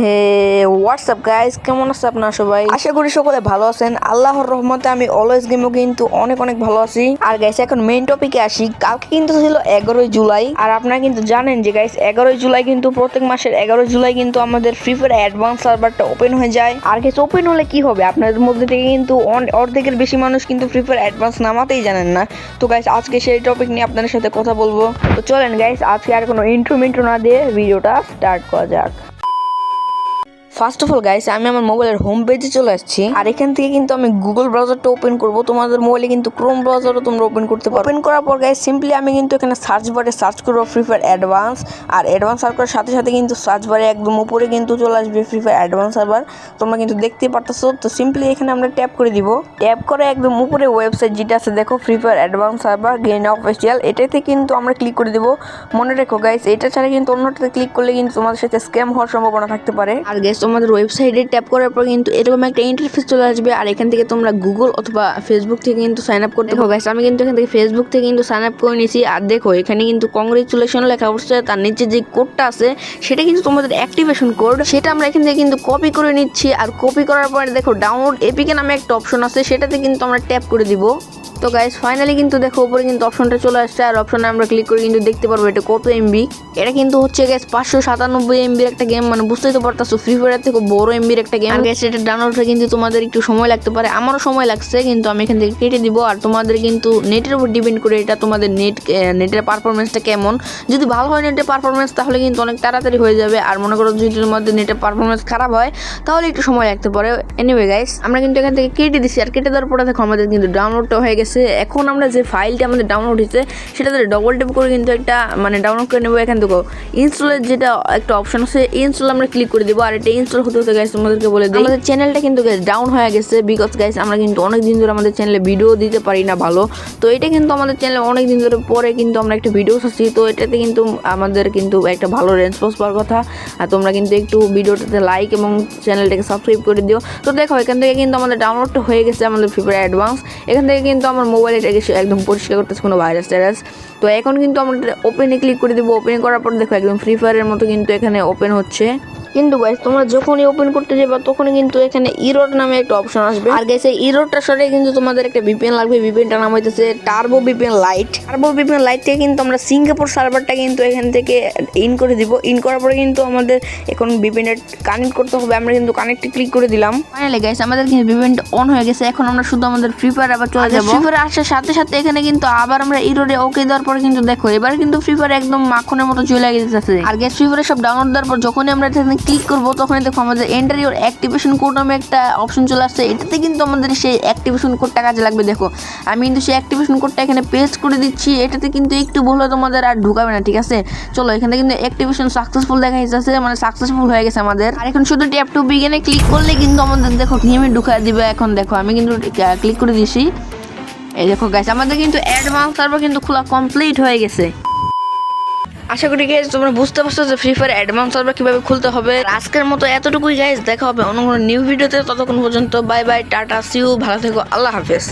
হে WhatsApp guys কেমন আছে আপনারা সবাই? আশা করি সকলে ভালো আছেন। আল্লাহর রহমতে আমি অলওয়েজ গেমও কিন্তু অনেক অনেক ভালো আছি। আর গাইস এখন মেইন টপিকে আসি। কালকে কিন্তু ছিল এগারোই জুলাই। আর আপনারা কিন্তু জানেন যে গাইস এগারোই জুলাই কিন্তু প্রত্যেক মাসের এগারোই জুলাই কিন্তু আমাদের ফ্রি ফায়ার অ্যাডভান্স সার্ভারটা ওপেন হয়ে যায়। আর গাইস ওপেন হলে কি হবে? আপনাদের মধ্যে থেকে কিন্তু অর্ধেকের বেশি মানুষ কিন্তু ফ্রি ফায়ার অ্যাডভান্স নামাতেই জানেন না। তো গাইস আজকে সেই টপিক নিয়ে আপনাদের সাথে কথা বলব। তো চলেন গাইস আজকে আর কোনো ইন্ট্রো মিন্ট্রো না দিয়ে ভিডিওটা স্টার্ট করা যাক। ফার্স্ট অফ অল গাইস আমি আমার মোবাইলের হোম পেজে চলে আসছি। আর এখান থেকে কিন্তু আমি গুগল ব্রাউজারটা ওপেন করব। তোমাদের মোবাইলে কিন্তু ক্রোম ব্রাউজারও তোমরা ওপেন করতে পারো। ওপেন করার পর গাইস সিম্পলি আমি কিন্তু এখানে সার্চ বারে সার্চ করব ফ্রি ফায়ার অ্যাডভান্স আর অ্যাডভান্স সার্চ করার সাথে সাথে কিন্তু সার্চ বারে একদম উপরে কিন্তু চলে আসবে ফ্রি ফায়ার অ্যাডভান্স সার্ভার তোমরা কিন্তু দেখতে পারতেছো। তো সিম্পলি এখানে আমরা ট্যাপ করে দিব। ট্যাপ করে একদম উপরে ওয়েবসাইট যেটা আছে, দেখো free fire advance server gain official এটাতে কিন্তু আমরা ক্লিক করে দিব। মনে রেখো গাইস এটা ছাড়া কিন্তু অন্যটাতে ক্লিক করলে কিন্তু তোমাদের সাথে স্ক্যাম হওয়ার সম্ভাবনা থাকতে পারে। আর গাইস তোমাদের ওয়েবসাইটে ট্যাপ করার পর কিন্তু এরকম একটা ইন্টারফেস চলে আসবে। আর এখান থেকে তোমরা গুগল অথবা ফেসবুক থেকে কিন্তু সাইন আপ করতে গাইস আমি কিন্তু এখান থেকে ফেসবুক থেকে কিন্তু সাইন আপ করে নিয়েছি। আর দেখো এখানে কিন্তু কংগ্রেচুলেশন লেখা উঠছে তার নিচে যে কোডটা আছে সেটা কিন্তু তোমাদের অ্যাক্টিভেশন কোড সেটা আমরা এখান থেকে কিন্তু কপি করে নিচ্ছি। আর কপি করার পরে দেখো ডাউনলোড এপিকে নামে একটা অপশন আছে। সেটাতে কিন্তু আমরা ট্যাপ করে দিব। তো গাইস ফাইনালি কিন্তু দেখো উপরে কিন্তু অপশনটা চলে আসছে, আর অপশনে আমরা ক্লিক করে কিন্তু দেখতে পারব এটা কত এমবি এটা কিন্তু হচ্ছে গ্যাস পাঁচশো সাতানব্বই এমবির একটা গেম মানে বুঝতেই তো পারতাছো ফ্রি ফায়ার থেকে বড় এমবির একটা গেম গ্যাস এটা ডাউনলোডে কিন্তু তোমাদের একটু সময় লাগতে পারে, আমারও সময় লাগছে, কিন্তু আমি এখান থেকে কেটে দিব, আর তোমাদের কিন্তু নেটের উপর ডিপেন্ড করে এটা তোমাদের নেট নেটের পারফরমেন্সটা কেমন। যদি ভালো হয় নেটের পারফরমেন্স তাহলে কিন্তু অনেক তাড়াতাড়ি হয়ে যাবে, আর মনে করো যদি তোমাদের নেটের পারফরমেন্স খারাপ হয়, তাহলে একটু সময় লাগতে পারে। এনিওয়ে গাইস আমরা কিন্তু এখান থেকে কেটে দিছি, আর কেটে দেওয়ার পরে দেখো আমাদের কিন্তু ডাউনলোডটা হয়ে গেছে। এখন আমরা যে ফাইলটা আমাদের ডাউনলোড হয়েছে সেটাতে ডবল টেপ করে কিন্তু একটা মানে ডাউনলোড করে নেব এখান থেকে ইনস্টলের যেটা একটা অপশন আছে ইনস্টল আমরা ক্লিক করে দিব। আর এটা ইনস্টল হতে হতে গাইস তোমাদেরকে বলে দিই, আমাদের চ্যানেলটা কিন্তু ডাউন হয়ে গেছে বিকজ গাইস আমরা কিন্তু অনেক দিন ধরে আমাদের চ্যানেলে ভিডিও দিতে পারি না ভালো। তো এটা কিন্তু আমাদের চ্যানেলে অনেক দিন ধরে পরে কিন্তু আমরা একটা ভিডিও ছাড়ছি তো এটাতে কিন্তু আমাদের কিন্তু একটা ভালো রেসপন্স পাওয়ার কথা। আর তোমরা কিন্তু একটু ভিডিওটাতে লাইক এবং চ্যানেলটাকে সাবস্ক্রাইব করে দিও। তো দেখো, এখান থেকে কিন্তু আমাদের ডাউনলোডটা হয়ে গেছে আমাদের ফ্রি ফায়ার অ্যাডভান্স এখান থেকে কিন্তু আমার মোবাইলে এটাকে একদম পরিষ্কার করতেছে কোনো ভাইরাস টাইরাস তো এখন কিন্তু আমরা ওপেনে ক্লিক করে দেবো। ওপেন করার পর দেখো একদম ফ্রি ফায়ারের মতো কিন্তু এখানে ওপেন হচ্ছে। কিন্তু গাইস তোমরা যখনই ওপেন করতে যাবে তখনই কিন্তু এখানে ইরোড নামে একটা অপশন আসবে। আর গাইস এই ইরোডটা সরে কিন্তু তোমাদের একটা ভিপিএন লাগবে। ভিপিএনটা নাম হইতেছে turbo VPN lite turbo VPN lite থেকে কিন্তু আমরা সিঙ্গাপুর সার্ভারটা কিন্তু এখান থেকে ইন করে দিব। ইন করার পরে কিন্তু আমাদের এখন ভিপিএনটা কানেক্ট করতে হবে। আমরা কিন্তু কানেক্টে ক্লিক করে দিলাম। ফাইনালি গাইস আমাদের কিন্তু ভিপিএনটা অন হয়ে গেছে। এখন আমরা শুধু আমাদের ফ্রি ফায়ার আবার চলে যাব। ফ্রি ফায়ার আসার সাথে সাথে এখানে কিন্তু আবার আমরা ইরোডে ওকে দেওয়ার পরে কিন্তু দেখো এবার কিন্তু ফ্রি ফায়ার একদম মাখনের মতো চলে গেছে। আর গ্যাস ফ্রি ফায়ার সব ডাউনলোড দেওয়ার পর যখনই আমরা ক্লিক করব তখন দেখো আমাদের এন্টার ইউর অ্যাক্টিভেশন কোড নামে একটা অপশন চলে আসছে। এটাতে কিন্তু আমাদের সেই অ্যাক্টিভেশন কোডটা কাজে লাগবে, দেখো। আমি কিন্তু সেই অ্যাক্টিভেশন কোডটা এখানে পেস্ট করে দিচ্ছি। এটাতে কিন্তু একটু ভুল তোমাদের আর ঢুকাবে না, ঠিক আছে? চলো, এখানে কিন্তু অ্যাক্টিভেশন সাকসেসফুল দেখা যাচ্ছে মানে সাকসেসফুল হয়ে গেছে আমাদের। আর এখন শুধু ট্যাপ টু বিগেনে ক্লিক করলে কিন্তু আমাদের, দেখো গেমে ঢুকা দিবে এখন, দেখো। আমি কিন্তু ক্লিক করে দিয়েছি। এই দেখো গাইস আমাদের কিন্তু অ্যাডভান্স সার্ভার কিন্তু খোলা কমপ্লিট হয়ে গেছে। আশা করি গাইজ তোমরা বুঝতে পারছ যে ফ্রি ফায়ার অ্যাডভান্স সার্ভার কীভাবে খুলতে হবে। আজকের মতো এতটুকুই গাইজ দেখা হবে অন্য কোনো নিউ ভিডিওতে ততক্ষণ পর্যন্ত বাই বাই টাটা সিউ ভালো থেকো, আল্লাহ হাফেজ।